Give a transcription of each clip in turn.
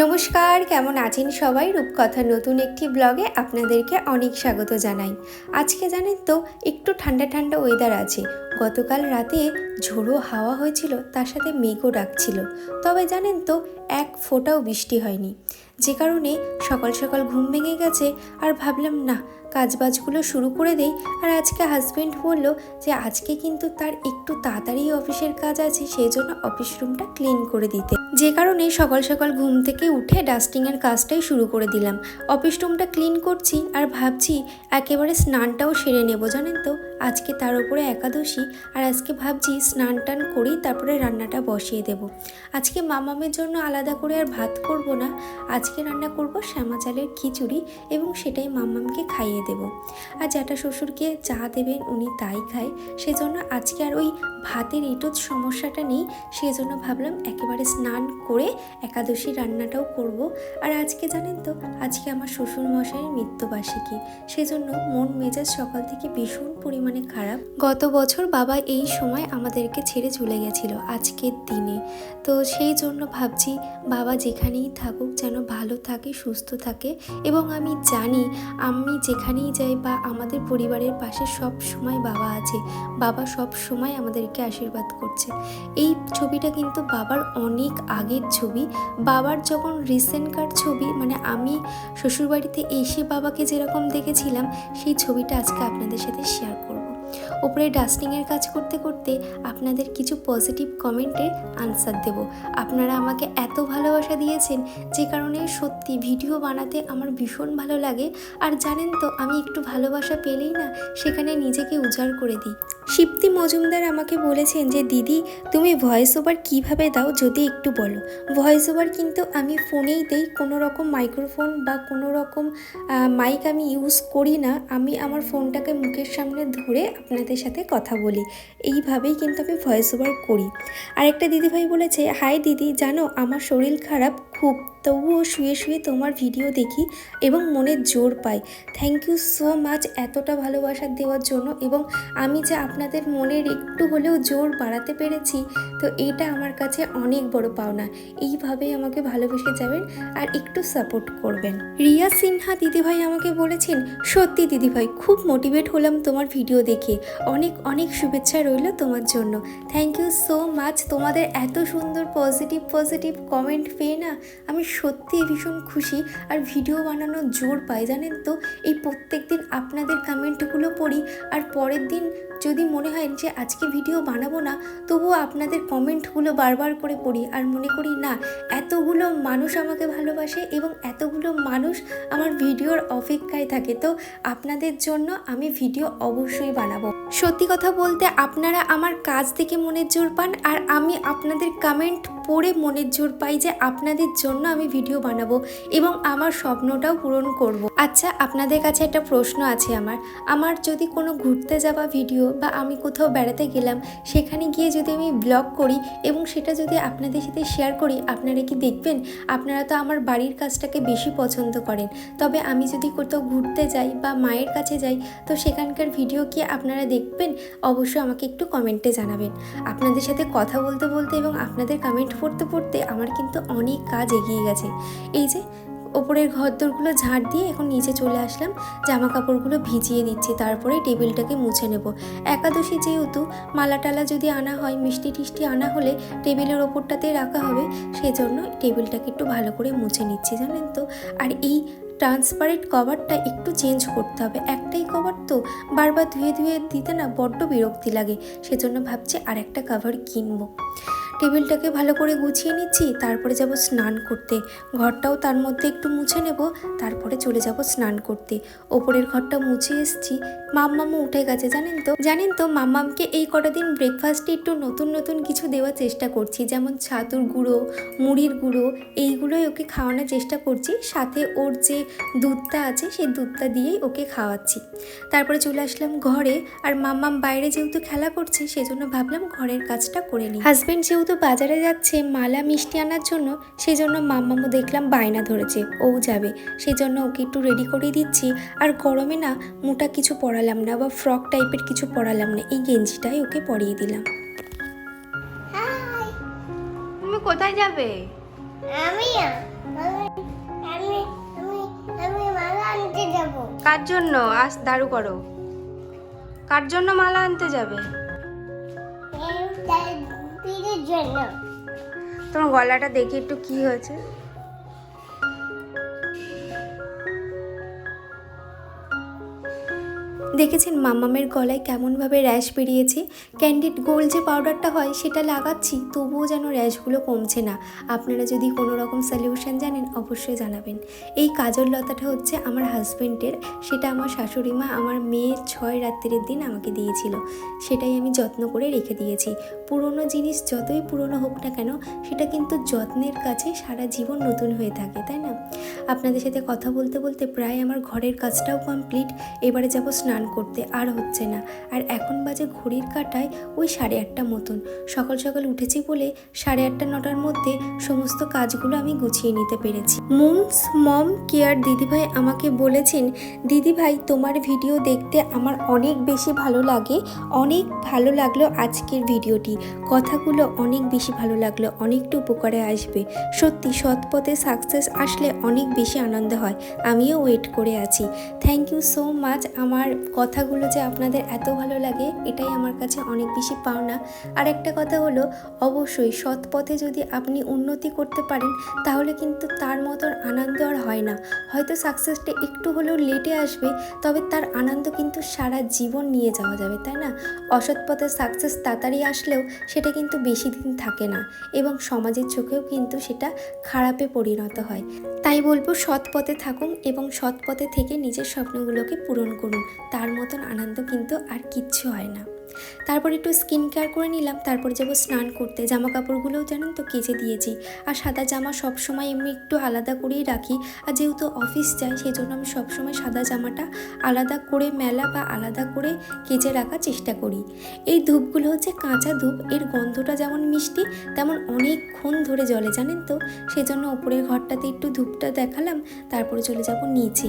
নমস্কার, কেমন আছেন সবাই? রূপকথার নতুন একটি ব্লগে আপনাদেরকে অনেক স্বাগত জানাই। আজকে জানেন তো, একটু ঠান্ডা ঠান্ডা ওয়েদার আছে। গতকাল রাতে ঝোড়ো হাওয়া হয়েছিল, তার সাথে মেঘও ডাকছিল। তবে জানেন তো, এক ফোঁটাও বৃষ্টি হয়নি। যে কারণে সকাল সকাল ঘুম ভেঙে গেছে আর ভাবলাম, না, কাজবাজগুলো শুরু করে দেই। আর আজকে হাজবেন্ড বলল যে, আজকে কিন্তু তার একটু তাড়াতাড়ি অফিসের কাজ আছে সেই জন্য অফিস রুমটা ক্লিন করে দিতে। যে কারণে সকাল সকাল ঘুম থেকে উঠে ডাস্টিংয়ের কাজটাই শুরু করে দিলাম। অফিস রুমটা ক্লিন করছি আর ভাবছি একেবারে স্নানটাও সেরে নেব, জানেন তো? আজকে তার উপরে একাদশী আর আজকে ভাবছি স্নান টান করেই তারপরে রান্নাটা বসিয়ে দেব। আজকে মামামের জন্য আলাদা করে আর ভাত করব না। আজকে রান্না করব শ্যামা চালের খিচুড়ি এবং সেটাই মামামকে খাইয়ে দেব। আর জ্যাঠা শ্বশুরকে চা দেবেন, উনি তাই খায়। সেজন্য আজকে আর ওই ভাতের এটোর সমস্যাটা নেই। সেই জন্য ভাবলাম একেবারে স্নান করে একাদশী রান্নাটাও করব। আর আজকে জানেন তো, আজকে আমার শ্বশুর মশাইয়ের মৃত্যুবার্ষিকী। সেজন্য মন মেজাজ সকাল থেকে ভীষণ পরিমাণে খারাপ। গত বছর বাবা এই সময় আমাদেরকে ছেড়ে চলে গেছিল, আজকের দিনে। তো সেই জন্য ভাবছি বাবা যেখানেই থাকুক যেন ভালো থাকে, সুস্থ থাকে এবং আমি জানি আমি যেখানেই যাই বা আমাদের পরিবারের পাশে সব সময় বাবা আছে। বাবা সব সময় আমাদেরকে আশীর্বাদ করছে। এই ছবিটা কিন্তু বাবার অনেক আগের ছবি। বাবার যখন রিসেন্টকার ছবি মানে আমি শ্বশুরবাড়িতে এসে বাবাকে যেরকম দেখেছিলাম, সেই ছবিটা আজকে আপনাদের সাথে শেয়ার করব। ওপরে ডাস্টিংয়ের কাজ করতে করতে আপনাদের কিছু পজিটিভ কমেন্টের আনসার দেব। আপনারা আমাকে এত ভালোবাসা দিয়েছেন যে কারণে সত্যি ভিডিও বানাতে আমার ভীষণ ভালো লাগে। আর জানেন তো, আমি একটু ভালোবাসা পেলেই না সেখানে নিজেকে উজাড় করে দিই। শিপ্তি মজুমদার আমাকে বলেছেন যে, দিদি, তুমি ভয়েস ওভার কীভাবে দাও যদি একটু বলো? ভয়েস ওভার কিন্তু আমি ফোনেই দেই, কোনো রকম মাইক্রোফোন বা কোনো রকম মাইক আমি ইউজ করি না। আমি আমার ফোনটাকে মুখের সামনে ধরে আপনাদের সাথে কথা বলি। এইভাবেই কিন্তু আমি ভয়েস ওভার করি। আরেকটা দিদিভাই বলেছে, হাই দিদি, জানো, আমার শরীর খারাপ খুব, তবুও শুয়ে শুয়ে তোমার ভিডিও দেখি এবং মনে জোর পাই। থ্যাংক ইউ সো মাচ এতটা ভালোবাসা দেওয়ার জন্য এবং আমি যে আপনাদের মনের একটু হলেও জোর বাড়াতে পেরেছি, তো এটা আমার কাছে অনেক বড় পাওনা। এইভাবেই আমাকে ভালোবেসে যাবেন আর একটু সাপোর্ট করবেন। রিয়া সিনহা দিদিভাই আমাকে বলেছেন, সত্যি দিদিভাই, খুব মোটিভেট হলাম তোমার ভিডিও দেখে। অনেক অনেক শুভেচ্ছা রইল তোমার জন্য। থ্যাংক ইউ সো মাচ তোমাদের এত সুন্দর পজিটিভ পজিটিভ কমেন্ট পেয়ে না আমি সত্যি ভীষণ খুশি আর ভিডিও বানানোর জোর পাই, জানেন তো? এই প্রত্যেক দিন আপনাদের কমেন্টগুলো পড়ি আর পরের দিন যদি মনে হয় যে আজকে ভিডিও বানাবো না, তবুও আপনাদের কমেন্টগুলো বারবার করে পড়ি আর মনে করি, না, এতগুলো মানুষ আমাকে ভালোবাসে এবং এতগুলো মানুষ আমার ভিডিওর অপেক্ষায় থাকে। তো আপনাদের জন্য আমি ভিডিও অবশ্যই বানাবো। সত্যি কথা বলতে আপনারা আমার কাজ থেকে মনের জোর পান আর আমি আপনাদের কমেন্ট পড়ে মনের জোর পাই যে আপনাদের জন্য আমি ভিডিও বানাবো এবং আমার স্বপ্নটাও পূরণ করব। আচ্ছা আপনাদের কাছে একটা প্রশ্ন আছে আমার। আমার যদি কোনো ঘুরতে যাওয়া ভিডিও বা আমি কোথাও বেড়াতে গেলাম, সেখানে গিয়ে যদি আমি ব্লগ করি এবং সেটা যদি আপনাদের সাথে শেয়ার করি, আপনারা কি দেখবেন? আপনারা তো আমার বাড়ির কাজটাকে বেশি পছন্দ করেন। তবে আমি যদি কোথাও ঘুরতে যাই বা মায়ের কাছে যাই, তো সেখানকার ভিডিও কি আপনারা দেখবেন? অবশ্যই আমাকে একটু কমেন্টে জানাবেন। আপনাদের সাথে কথা বলতে বলতে এবং আপনাদের কমেন্ট পড়তে পড়তে আমার কিন্তু অনেক কাজ এগিয়ে গেছে। এই যে ওপরের ঘরদোরগুলো ঝাড় দিয়ে এখন নিচে চলে আসলাম জামা কাপড়গুলো ভিজিয়ে দিচ্ছি তারপরে টেবিলটাকে মুছে নেব। একাদশী যেহেতু মালা টালা যদি আনা হয় মিষ্টি টিষ্টি আনা হলে টেবিলের ওপরটাতে রাখা হবে সেই জন্য টেবিলটাকে একটু ভালো করে মুছে নিচ্ছি, জানেন তো। আর এই ট্রান্সপারেন্ট কভারটা একটু চেঞ্জ করতে হবে। একটাই কভার তো বারবার ধুয়ে ধুয়ে দিতে না বড্ড বিরক্তি লাগে, সেজন্য ভাবছি আর একটা কভার কিনবো। টেবিলটাকে ভালো করে গুছিয়ে নিচ্ছি, তারপরে যাব স্নান করতে। ঘরটাও তার মধ্যে একটু মুছে নেব, তারপরে চলে যাব স্নান করতে। ওপরের ঘরটা মুছে এসছি। মাম্মামু উঠে গেছে, জানেন তো? জানেন তো, মাম্মামকে এই কটা দিন ব্রেকফাস্টে একটু নতুন নতুন কিছু দেওয়ার চেষ্টা করছি, যেমন ছাতুর গুঁড়ো, মুড়ির গুঁড়ো, এইগুলোই ওকে খাওয়ানোর চেষ্টা করছি। সাথে ওর যে দুধটা আছে, সেই দুধটা দিয়েই ওকে খাওয়াচ্ছি। তারপরে চলে আসলাম ঘরে, আর মাম্মাম বাইরে যেহেতু খেলা করছে, সেজন্য ভাবলাম ঘরের কাজটা করে নিই। হাজব্যান্ড যেহেতু বাজারে যাচ্ছে মালা মিষ্টি আনার জন্য। সেই জন্য মাম্মামও দেখলাম বায়না ধরেছে ও যাবে। সেই জন্য ওকে একটু রেডি করে দিচ্ছি। আর গরমে না মোটা কিছু পরালাম না বা ফ্রক টাইপের কিছু পরালাম না। এই গেঞ্জিটাই ওকে পরিয়ে দিলাম। হাই তুমি কোথায় যাবে? আমি আমি আমি আমি মালা আনতে যাব। কার জন্য? আজ দাঁড়ু করো। কার জন্য মালা আনতে যাবে? তোমার গলাটা দেখি একটু কি হয়েছে? দেখেছেন মামামের গলায় কেমনভাবে র্যাশ বেরিয়েছে? ক্যান্ডিড গোল্ড যে পাউডারটা হয়, সেটা লাগাচ্ছি, তবুও যেন র্যাশগুলো কমছে না। আপনারা যদি কোনো রকম সলিউশন জানেন, অবশ্যই জানাবেন। এই কাজল লতাটা হচ্ছে আমার হাজব্যান্ডের সেটা আমার শাশুড়ি মা আমার মেয়ের ছয় রাত্রির দিন আমাকে দিয়েছিল। সেটাই আমি যত্ন করে রেখে দিয়েছি। পুরনো জিনিস যতই পুরনো হোক না কেন, সেটা কিন্তু যত্নের কাছে সারা জীবন নতুন হয়ে থাকে, তাই না? আপনাদের সাথে কথা বলতে বলতে প্রায় আমার ঘরের কাজটাও কমপ্লিট এবারে যাব স্নান করতে আর হচ্ছে না। আর এখন বাজে ঘড়ির কাটায় ওই সাড়ে আটটা মতন। সকাল সকাল উঠেছি বলে সাড়ে আটটা নটার মধ্যে সমস্ত কাজগুলো আমি গুছিয়ে নিতে পেরেছি। মুমস, মম, কেয়ার দিদিভাই আমাকে বলেছেন, দিদিভাই, তোমার ভিডিও দেখতে আমার অনেক বেশি ভালো লাগে। অনেক ভালো লাগল আজকের ভিডিওটি। কথাগুলো অনেক বেশি ভালো লাগল, অনেকটা উপকারে আসবে। সত্যি সৎ পথে সাকসেস আসলে অনেক বেশি আনন্দ হয়। আমিও ওয়েট করে আছি। থ্যাংক ইউ সো মাচ আমার কথাগুলো যে আপনাদের এত ভালো লাগে, এটাই আমার কাছে অনেক বেশি পাওনা। আর একটা কথা হলো, অবশ্যই সৎ পথে যদি আপনি উন্নতি করতে পারেন, তাহলে কিন্তু তার মতন আনন্দ আর হয় না। হয়তো সাকসেসটা একটু হলেও লেটে আসবে, তবে তার আনন্দ কিন্তু সারা জীবন নিয়ে যাওয়া যাবে, তাই না? অসৎ পথে সাকসেস তাড়াতাড়ি আসলেও সেটা কিন্তু বেশি দিন থাকে না এবং সমাজের চোখেও কিন্তু সেটা খারাপে পরিণত হয়। তাই বলব, সৎ পথে থাকুন এবং সৎ পথে থেকে নিজের স্বপ্নগুলোকে পূরণ করুন। তার মতন আনন্দ কিন্তু আর কিচ্ছু হয় না। তারপর একটু স্কিন কেয়ার করে নিলাম, তারপর যাব স্নান করতে। জামা কাপড়গুলোও জানেন তো কেচে দিয়েছি। আর সাদা জামা সবসময় এমনি একটু আলাদা করেই রাখি। আর যেহেতু অফিস যাই সেই জন্য আমি সবসময় সাদা জামাটা আলাদা করে মেলা বা আলাদা করে কেচে রাখার চেষ্টা করি। এই ধূপগুলো হচ্ছে কাঁচা ধূপ, এর গন্ধটা যেমন মিষ্টি, তেমন অনেকক্ষণ ধরে জলে জানেন তো? সেজন্য ওপরের ঘরটাতে একটু ধূপটা দেখালাম, তারপরে চলে যাব নিচে।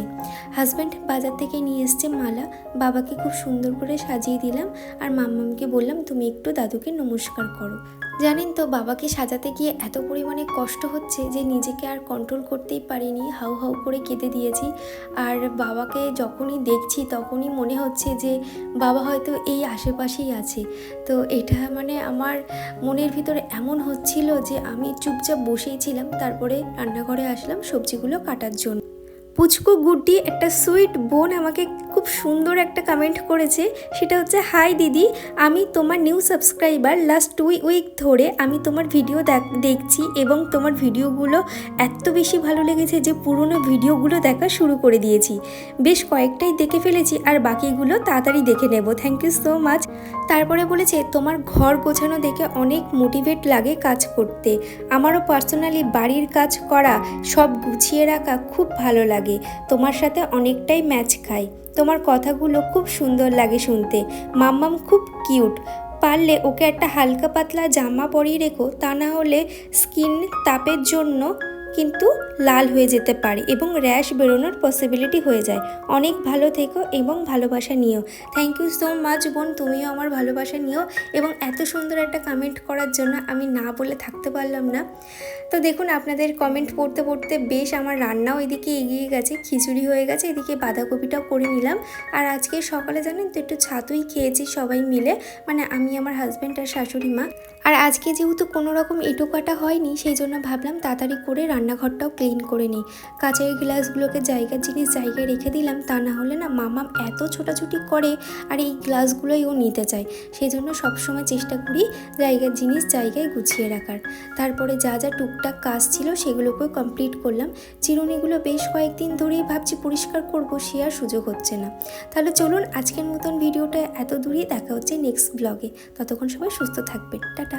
হাজব্যান্ড বাজার থেকে নিয়ে এসছে মালা, বাবাকে খুব সুন্দর করে সাজিয়ে দিলাম। আর মাম্মামকে বললাম, তুমি একটু দাদুকে নমস্কার করো। জানেন তো, বাবাকে সাজাতে গিয়ে এত পরিমাণে কষ্ট হচ্ছে যে নিজেকে আর কন্ট্রোল করতেই পারিনি, হাউ হাউ করে কেঁদে দিয়েছি। আর বাবাকে যখনই দেখছি তখনই মনে হচ্ছে যে বাবা হয়তো এই আশেপাশেই আছে। তো এটা মানে আমার মনের ভিতরে এমন হচ্ছিল যে আমি চুপচাপ বসেই ছিলাম, তারপরে রান্নাঘরে আসলাম সবজিগুলো কাটার জন্য। পুচকু গুড্ডি, একটা সুইট বোন আমাকে খুব সুন্দর একটা কমেন্ট করেছে। সেটা হচ্ছে, হাই দিদি, আমি তোমার new subscriber last two week ধরে আমি তোমার ভিডিও দেখ- দেখছি এবং তোমার ভিডিওগুলো এত বেশি ভালো লেগেছে যে পুরনো ভিডিওগুলো দেখা শুরু করে দিয়েছি। বেশ কয়েকটাই দেখে ফেলেছি আর বাকিগুলো তাড়াতাড়ি দেখে নেব। থ্যাংক ইউ সো মাচ তারপরে বলেছে, তোমার ঘর গোছানো দেখে অনেক মোটিভেট লাগে কাজ করতে। আমারও পার্সোনালি বাড়ির কাজ করা সব গুছিয়ে রাখা খুব ভালো লাগে। তোমার সাথে অনেকটাই ম্যাচ খায় তোমার কথাগুলো খুব সুন্দর লাগে শুনতে। মাম্মাম খুব কিউট। পারলে ওকে একটা হালকা পাতলা জামা পরিয়ে রেখো, তা না হলে স্কিন তাপের জন্য কিন্তু লাল হয়ে যেতে পারে এবং র্যাশ বেরোনোর পসিবিলিটি হয়ে যায়। অনেক ভালো থেকো এবং ভালোবাসা নিও। থ্যাংক ইউ সো মাচ বোন, তুমিও আমার ভালোবাসা নিও এবং এত সুন্দর একটা কমেন্ট করার জন্য আমি না বলে থাকতে পারলাম না। তো দেখুন, আপনাদের কমেন্ট পড়তে পড়তে বেশ আমার রান্নাও এদিকে এগিয়ে গেছে, খিচুড়ি হয়ে গেছে, এদিকে বাঁধাকপিটাও করে নিলাম। আর আজকে সকালে জানেন তো একটু ছাতুই খেয়েছি সবাই মিলে মানে আমি আমার হাজব্যান্ড আর শাশুড়ি মা। আর আজকে যেহেতু কোনো রকম এঁটো কাটা হয়নি, সেই জন্য ভাবলাম তাড়াতাড়ি করে রান্নাঘরটাও ক্লিন করে নিই। কাঁচের গ্লাসগুলোকে জায়গার জিনিস জায়গায় রেখে দিলাম, তা না হলে না মামাম এত ছোটাছুটি করে আর এই গ্লাসগুলোই ও নিতে চায়। সেই জন্য সবসময় চেষ্টা করি জায়গার জিনিস জায়গায় গুছিয়ে রাখার। তারপরে যা যা টুকটাক কাজ ছিল সেগুলোকেও কমপ্লিট করলাম। চিরুনিগুলো বেশ কয়েকদিন ধরেই ভাবছি পরিষ্কার করব, সে আর সুযোগ হচ্ছে না। তাহলে চলুন আজকের মতন ভিডিওটা এত দূরেই দেখা হচ্ছে নেক্সট ব্লগে ততক্ষণ সবাই সুস্থ থাকবেন। টাটা।